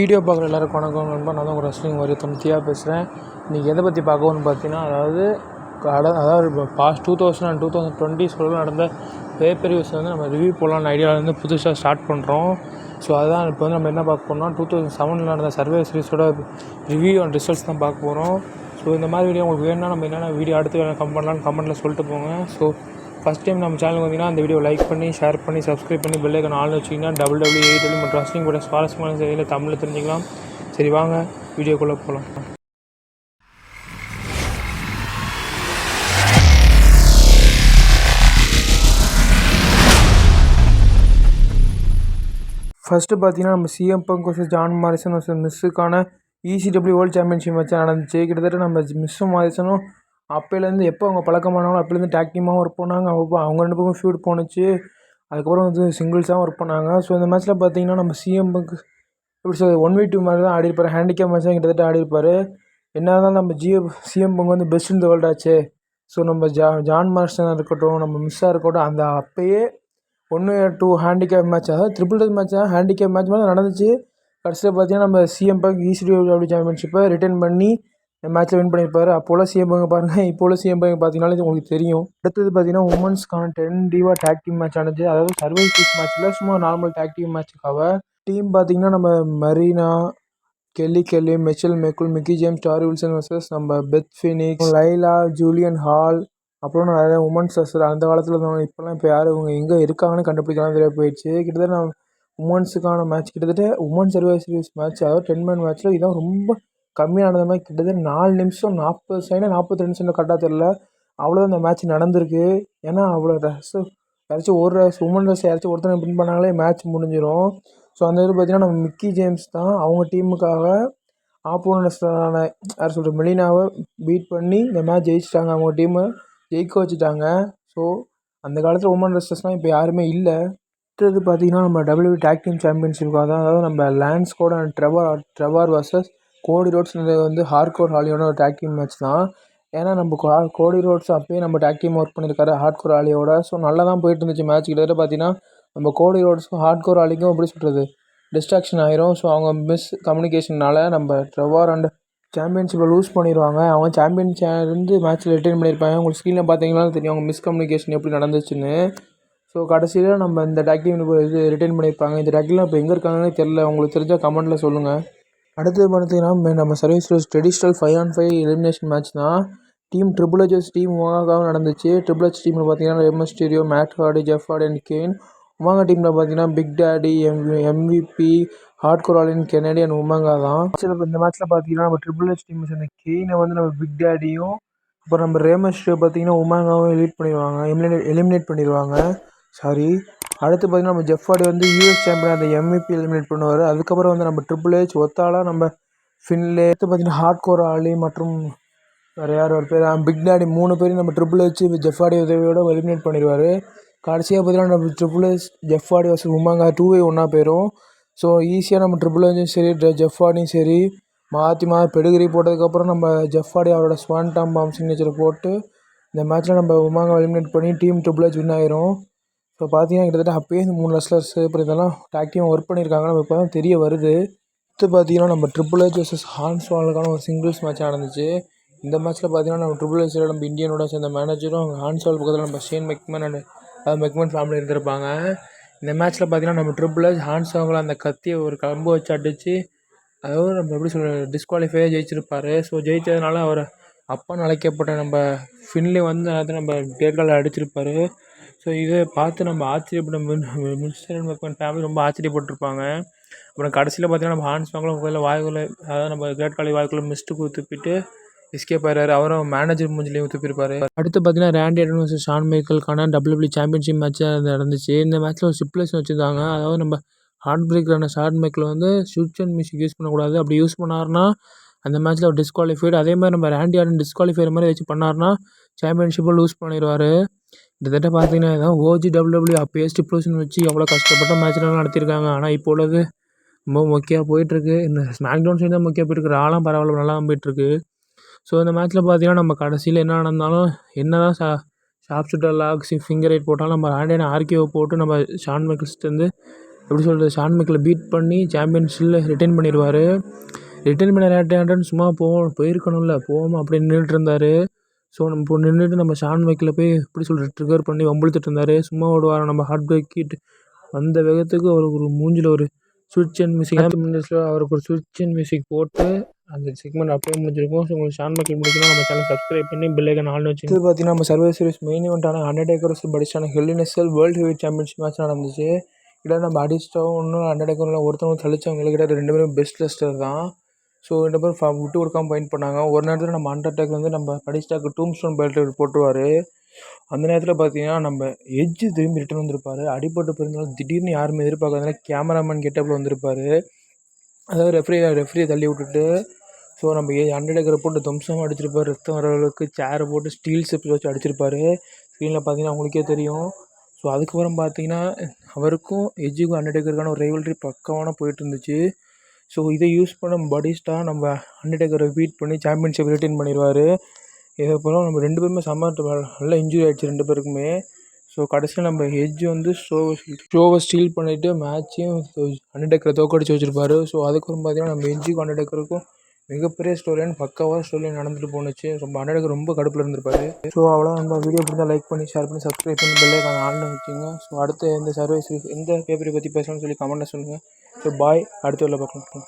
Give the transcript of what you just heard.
Video பார்க்குற எல்லாருக்கும் வணக்கம் நண்பா. நான் தான் ஒரு ரெஸ்லிங் வரி தொண்ணூற்றியாக பேசுகிறேன். இன்றைக்கி எதை பற்றி பார்க்கணும்னு பார்த்தீங்கன்னா அதாவது கட அதாவது இப்போ past two thousand and two thousand twenty சொல்ல நடந்த பேப்பர் யூஸ் வந்து நம்ம ரிவ்யூ போடலான்னு ஐடியாவில் வந்து புதுசாக ஸ்டார்ட் பண்ணுறோம் ஸோ அதுதான் இப்போ வந்து நம்ம என்ன பார்க்க போகிறோம்னா டூ தௌசண்ட் செவனில் நடந்த சர்வே சீரிஸோட ரிவ்யூ அண்ட் ரிசல்ட்ஸ் தான் பார்க்க போகிறோம் ஸோ இந்த மாதிரி வீடியோ உங்களுக்கு வேணும்னா நம்ம என்னென்ன வீடியோ அடுத்து வேணும் கம் பண்ணலான்னு கமெண்ட்டில் சொல்லிட்டு போங்க. ஸோ ஃபஸ்ட் டைம் நம்ம சேனல் வந்தீங்கன்னா அந்த வீடியோ லைக் பண்ணி ஷேர் பண்ணி சப்ஸ்கிரைப் பண்ணி பெல் ஐக்கன் ஆன் வச்சிங்கன்னா டபுள் டபுள் எயிட் டபுள் மற்றும் ரஸ்லிங் கூட சுவாரஸ்யமான செய்தியில் தமிழில் தெரிஞ்சுக்கலாம். சரி வாங்க வீடியோக்குள்ளே போகலாம் ஃபஸ்ட்டு பார்த்தீங்கன்னா நம்ம CM Punk versus John Morrison versus மிஸ்ஸுக்கான ECW world championship match நடந்துச்சு. கிட்டத்தட்ட நம்ம மிஸ்ஸும் மாரிசனும் அப்போலேருந்து எப்போ அவங்க பழக்கமானாங்களோ அப்போலேருந்து டேக் டீமாகவும் ஒர்க் பண்ணாங்க. அப்போ அவங்க ரெண்டு பக்கம் ஃபியூட் போணுச்சு. அதுக்கப்புறம் வந்து சிங்கிள்ஸாகவும் ஒர்க் பண்ணாங்க. ஸோ இந்த மேட்ச்சில் பார்த்தீங்கன்னா நம்ம சிஎம்முக்கு எப்படி சொல்றது? ஒன் வி டூ மாதிரி தான் ஆடிருப்பார். ஹேண்டிகேப் மேட்ச் தான் கிட்டத்தட்ட ஆடிருப்பார். என்ன தான் நம்ம ஜிஎம் சிஎம் பங்க் வந்து பெஸ்ட் இந்த வேர்ல்டு ஆச்சு. ஸோ நம்ம ஜா ஜான் மார்ஸ்டனாக இருக்கட்டும் நம்ம மிஸ்ஸாக இருக்கட்டும் அந்த அப்போயே ஒன்று டூ ஹேண்டிகேப் மேட்ச் அதாவது ட்ரிபிள் டச் மேட்ச் தான் ஹேண்டிகேப் மேட்ச் மாதிரி நடந்துச்சு. கடைசியில் பார்த்தீங்கன்னா நம்ம சிஎம் பங்க் ஈசிடி சாம்பியன்ஷிப்பை ரிட்டர்ன் பண்ணி மேட்ச்சில் வின் பண்ணியிருப்பாரு. அப்போல சிஎம் பங்க் பாருங்கள் இப்போ உள்ள சிஎம் பங்க் பார்த்தீங்கன்னாலே இது உங்களுக்கு தெரியும். அடுத்தது பார்த்தீங்கன்னா உமன்ஸ்க்கான ten diva tag team match ஆனது. அதாவது சர்வை டீம் மேட்ச்சில் சும்மா நார்மல் டேக் டீம் மேட்ச்சுக்காக டீம் பார்த்தீங்கன்னா நம்ம Marina Kelly Kelly Michelle McCool Mickie James Torrie Wilson versus நம்ம Beth Phoenix Layla Jillian Hall அப்புறம் நிறைய உமன்ஸ் ரெஸ்லர் அந்த காலத்தில் இருந்தவங்க இப்போலாம் இப்போ யார் இவங்க எங்கே இருக்காங்கன்னு கண்டுபிடிக்கலாம் தெரிய போயிடுச்சு. கிட்டத்தட்ட நான் உமன்ஸுக்கான மேட்ச் கிட்டத்தட்ட உமன் சர்வீஸ் சீரிஸ் மேட்ச் அதாவது டென் மேன் மேட்ச்சில் இதான் ரொம்ப கம்மியானது மாதிரி கிட்டத்தட்ட நாலு நிமிஷம் நாற்பது செகண்ட் நாற்பத்தி ரெண்டு செகண்ட் கரெக்டாக தெரில அவ்வளோ இந்த மேட்ச் நடந்திருக்கு. ஏன்னா அவ்வளோ ரஸ் யாராச்சும் ஒரு ரஸ் உமன் ரஸ் யாராச்சும் ஒருத்தனை வின் பண்ணாங்களே மேட்ச் முடிஞ்சிடும் ஸோ அந்த இது பார்த்தீங்கன்னா நம்ம மிக்கி ஜேம்ஸ் தான். அவங்க டீமுக்காக ஆப்போனஸ்டான யார் சொல்கிறது மெலினாவை பீட் பண்ணி இந்த மேட்ச் ஜெயிச்சிட்டாங்க. அவங்க டீமை ஜெயிக்க வச்சுட்டாங்க. ஸோ அந்த காலத்தில் உமன் ரெஸ்டர்ஸ்லாம் இப்போ யாருமே இல்லை. அடுத்தது பார்த்திங்கன்னா நம்ம டபிள்யூ டேக் டீம் சாம்பியன்ஷிப் அதாவது நம்ம லேண்ட்ஸ்கோட அண்ட் ட்ரெவார் ட்ரெவார் வர்சஸ் கோடி ரோட்ஸ்ன்றது வந்து ஹார்ட்கோர் ஹாலியோட ஒரு டேக் டீம் மேட்ச் தான். ஏன்னா நம்ம கோ கோடி ரோட்ஸ் அப்பயே நம்ம டேக் டீம் ஒர்க் பண்ணியிருக்காரு ஹார்ட்கோர் ஹாலியோட ஸோ நல்லா தான் போயிட்டு இருந்துச்சு மேட்ச் கிட்டத்தட்ட பார்த்தீங்கன்னா நம்ம கோடி ரோட்ஸுக்கும் ஹார்ட்கோர் ஹாலிக்கும் எப்படி சொல்கிறது டிஸ்ட்ராக்ஷன் ஆயிரும். ஸோ அவங்க மிஸ் கம்யூனிகேஷனால் நம்ம ட்ரெவார் அண்ட் சாம்பியன்ஷிப்பை லூஸ் பண்ணிடுவாங்க அவங்க சாம்பியன் இருந்து மேட்ச்சில் ரிட்டைன் பண்ணியிருப்பாங்க உங்களுக்கு ஸ்க்ரீனில் பார்த்தீங்கன்னா தெரியும் அவங்க மிஸ் கம்யூனிகேஷன் எப்படி நடந்துச்சுன்னு. ஸோ கடைசியில் நம்ம இந்த டேக் டீம் இது ரிட்டைன் பண்ணியிருப்பாங்க இந்த டேக் இப்போ எங்கே இருக்காங்கன்னே தெரில உங்களுக்கு தெரிஞ்சால் கமெண்ட்டில் சொல்லுங்கள் அடுத்தது பார்த்தீங்கன்னா நம்ம service traditional five on five elimination match தான். டீம் ட்ரிபிள் ஹெச்எஸ் டீம் உமாகாவும் நடந்துச்சு. ட்ரிபிள் ஹெச் டீமில் பார்த்தீங்கன்னா MS stereo Matt Hardy Jeff Hardy and Kane Umaga டீமில் பார்த்தீங்கன்னா Big Daddy M MVP Hart கோராலின் Kennedy and Umaga தான். இந்த மேட்ச்சில் பார்த்தீங்கன்னா நம்ம ட்ரிபிள் ஹெச் டீம் சேர்ந்த கெயினை வந்து நம்ம பிக் டேடியும் அப்புறம் நம்ம ரேமஸ் பார்த்தீங்கன்னா உமாங்காவும் எலிட் பண்ணிடுவாங்க. எலிமினேட் எலிமினேட் பண்ணிடுவாங்க. சாரி அடுத்து பார்த்தீங்கன்னா நம்ம ஜெஃபாடி வந்து யூஎஸ் சாம்பியன் அந்த எம்இபி எலிமினேட் பண்ணுவார். அதுக்கப்புறம் வந்து நம்ம ட்ரிபிள் ஹெச் ஒத்தாலா நம்ம ஃபின்லே அடுத்து பார்த்தீங்கன்னா ஹார்ட் கோர் ஆலி மற்றும் வேறு யார் ஒரு பேர்? பிக் டேடி மூணு பேரும் நம்ம ட்ரிபிள் ஹெச் ஜெஃபாடி உதவியோட எலிமினேட் பண்ணிடுவார். கடைசியாக பார்த்தீங்கன்னா நம்ம ட்ரிபிள் ஹெச் ஜெஃபாடி வர்சஸ் உமாங்கா டூ வே ஒன்றா போயிடும் ஸோ ஈஸியாக நம்ம ட்ரிபிள் ஹெச்சும் சரி ஜெஃபாடியும் சரி மாற்றி மாற்றி பெடுகிரி போட்டதுக்கப்புறம் நம்ம ஜெஃபாடி அவரோட ஸ்வான் டாம் பாம் சிக்னேச்சரை போட்டு இந்த மேட்ச்சில் நம்ம உமாங்க எலிமினேட் பண்ணி டீம் ட்ரிபிள் ஹெச் வின் ஆயிரும். ஸோ பார்த்தீங்கன்னா கிட்டத்தட்ட அப்பயே இந்த மூணு ரெஸ்லர்ஸ் அப்புறம் இதெல்லாம் டாக்டிவாக ஒர்க் பண்ணியிருக்காங்க நம்ம இப்போ தான் தெரிய வருது. அடுத்து பார்த்தீங்கன்னா நம்ம ட்ரிபிள் ஹெச் வர்சஸ் ஹான்ஸ் வாலுக்கான ஒரு சிங்கிள்ஸ் மேட்ச் நடந்துச்சு. இந்த மேட்ச்சில் பார்த்தீங்கன்னா நம்ம ட்ரிபிள் ஹெச்சில் நம்ம இந்தியனோட சேர்ந்த மேனேஜரும் ஹான்ஸ் வால் பக்கத்தில் நம்ம ஷேன் மெக்மேன் அண்ட் அதாவது மெக்மேன் ஃபேமிலி இருந்திருப்பாங்க. இந்த மேட்ச்சில் பார்த்தீங்கன்னா நம்ம ட்ரிபிள் ஹெச் ஹான்ஸ் வாங்கில் அந்த கத்தியை ஒரு கம்பு வச்சு அடித்து அதாவது நம்ம எப்படி சொல்கிறது டிஸ்குவாலிஃபையாக ஜெயிச்சிருப்பார். ஸோ ஜெயித்ததுனால அவர் அப்பான்னு அழைக்கப்பட்ட நம்ம ஃபின்லி வந்து அதை நம்ம கேட்கால அடிச்சிருப்பார். ஸோ இதை பார்த்து நம்ம ஆச்சரியப்பட மிஸ்டர் மெக்மேன் ஃபேமிலி ரொம்ப ஆச்சரியப்பட்டிருப்பாங்க. அப்புறம் கடைசியில் பார்த்தீங்கன்னா நம்ம ஹான்ஸ் வாங்கில் கோயிலில் வாய்க்குள்ளே அதாவது நம்ம கிரேட் காலி வாய்க்குள்ளே மிஸ்ட்டு குத்துப்பிட்டு எஸ்கேப் ஆகிறாரு அவரும் மேனேஜர் மூஞ்சிலையும் ஊற்றிருப்பாரு அடுத்து பார்த்தீங்கன்னா ரேண்டி அடன் வர்சஸ் ஷான் மைக்கேலுக்கான டபிள்யூபிள்யூ சாம்பியன்ஷிப் மேட்ச் நடந்துச்சு. இந்த மேட்ச்சில் ஒரு சிப்ளேஷன் வச்சுருந்தாங்க. அதாவது நம்ம ஹார்ட் பிரேக்கரான ஷான் மைக்கில் வந்து ஸ்விட்ச் அண்ட் மியூசிக் யூஸ் பண்ணக்கூடாது. அப்படி யூஸ் பண்ணாருன்னா அந்த மேட்ச்சில் அவர் டிஸ்குவாலிஃபைடு அதே மாதிரி நம்ம ரேண்டி ஆடன் டிஸ்குவாலிஃபைர் மாதிரி வச்சு பண்ணாருன்னா சாம்பியன்ஷிப்பை லூஸ் பண்ணிடுவார் கிட்டத்தட்ட பார்த்தீங்கன்னா இதான் ஓஜி டபிள்யூபிள்யூ அப்போயே ஸ்டிப்லேஷன் வச்சு எவ்வளோ கஷ்டப்பட்ட மேட்ச்லாம் நடத்தியிருக்காங்க. ஆனால் இப்போ உள்ளது ரொம்ப மொக்கையாக போயிட்டுருக்கு. இந்த ஸ்மாக் டவுன் சைடு தான் மொக்கையாக போயிட்டுருக்கு. ராலாம் பரவாயில்ல நல்லா போயிட்டுருக்கு. ஸோ இந்த மேட்ச்சில் பார்த்தீங்கன்னா நம்ம கடைசியில் என்ன நடந்தாலும் என்ன தான் ஷா sharpshooter lock finger right போட்டாலும் நம்ம ஆண்டியான ஆர்கேவை போட்டு நம்ம ஷான் மைக்கிள்ஸ்லேருந்து எப்படி சொல்கிறது ஷான் மைக்கேலை பீட் பண்ணி சாம்பியன்ஷிப்பில் ரிட்டைன் பண்ணிடுவார். ரிட்டைன் பண்ண லேட்டாகன்னு சும்மா போ போயிருக்கணும்ல போகாம அப்படின்னு நின்றுட்டு இருந்தார். ஸோ நம்ம இப்போ நின்றுட்டு நம்ம ஷான் மைக்கில் போய் எப்படி சொல்கிறது ட்ரிகர் பண்ணி வம்பிழுத்துட்டு இருந்தார். சும்மா விடுவாரா நம்ம ஹார்ட் பிரேக் அந்த வேகத்துக்கு அவருக்கு ஒரு மூஞ்சில் ஒரு சுவிட்ச் அண்ட் மியூசிக் மினிட்ஸில் அவருக்கு ஒரு சுவிட்ச் அண்ட் மியூசிக் போட்டு அந்த செக்மெண்ட் அப்படியே முடிஞ்சிருக்கும். ஸோ உங்களுக்கு ஷான் மைக்கேல் முடிச்சுன்னா நம்ம சேனல் சப்ஸ்கிரைப் பண்ணி பெல்லைக்கன் ஆள்னு வச்சு இது பார்த்தீங்கன்னா நம்ம சர்வே சீரிஸ் மெயின் இவெண்ட்டான ஹண்ட்ரட் ஏக்கர்ஸ் படிச்சான ஹெல்லினெஸ்எல் வேர்ல்டு ஹெவி சாம்பியன்ஷிப் மேட்ச் நடந்துச்சு. இதில் நம்ம அடிஸ்டாவும் இன்னும் அண்டர்டேக்கரில் ஒருத்தவங்க தள்ளிச்சவங்களுக்கு கிட்ட ரெண்டு பேரும் பெஸ்ட் லெஸ்டர் தான். ஸோ ரெண்டு பேரும் ஃப விட்டு கொடுக்காம பாயிண்ட் பண்ணாங்க. ஒரு நேரத்தில் நம்ம அண்டர்டேக்கர் வந்து நம்ம படிஸ்டாக்கு டூம் ஸ்டோன் பெல்ட் போட்டுருவார். அந்த நேரத்தில் பார்த்தீங்கன்னா நம்ம எஜ்ஜு திரும்பி ரிட்டன் வந்திருப்பார். அடிபட்டு போயிருந்தாலும் திடீர்னு யாருமே எதிர்பார்க்காதனால கேமராமேன் கெட்டப்பில் வந்திருப்பார். அதாவது ரெஃப்ரி ரெஃப்ரியை தள்ளி விட்டுட்டு ஸோ நம்ம ஏ அண்டர்டேக்கரை போட்டு துவம்சமாக அடிச்சிருப்பார். ரத்தம் வர அளவுக்கு சேரை போட்டு ஸ்டீல் செப்பில் வச்சு அடிச்சிருப்பார். ஸ்க்ரீனில் பார்த்தீங்கன்னா உங்களுக்கே தெரியும். ஸோ அதுக்கப்புறம் பார்த்தீங்கன்னா அவருக்கும் எஜ்ஜுக்கும் அண்டர்டேக்கருக்கான ஒரு ரைவல்ரி பக்கமான போயிட்டு இருந்துச்சு. ஸோ இதை யூஸ் பண்ண படிஸ்டா நம்ம அண்டர்டேக்கரை பீட் பண்ணி சாம்பியன்ஷிப் ரிட்டைன் பண்ணிடுவார் இதுக்கப்புறம் நம்ம ரெண்டு பேருமே செம்ம நல்லா இன்ஜுரி ஆகிடுச்சு ரெண்டு பேருக்குமே. ஸோ கடைசியில் நம்ம ஹெஜ் வந்து ஷோவை ஷோவை ஸ்டீல் பண்ணிவிட்டு மேட்சையும் அண்டர்டேக்கரை தோக்கடிச்சு வச்சுருப்பாரு. ஸோ அதுக்கப்புறம் பார்த்தீங்கன்னா நம்ம ஹெஜ்ஜுக்கும் அண்டர்டேக்கருக்கும் மிகப்பெரிய ஸ்டோரியான பக்காவாக ஸ்டோரி நடந்துட்டு போணுச்சு. ரொம்ப அண்ணனுக்கு ரொம்ப கடுப்பில் இருந்திருப்பாரு. ஸோ அவ்வளோ நம்ம வீடியோ பிடிச்சா லைக் பண்ணி ஷேர் பண்ணி சப்ஸ்கிரைப் பண்ணி பெல்லை நான் ஆன்லைன் வச்சுங்க ஸோ அடுத்த எந்த சர்வீஸ் எந்த பேப்பரை பற்றி பேசணும்னு சொல்லி கமெண்ட்டில் சொல்லுங்கள் ஸோ பாய் அடுத்த உள்ள பார்க்கலாம்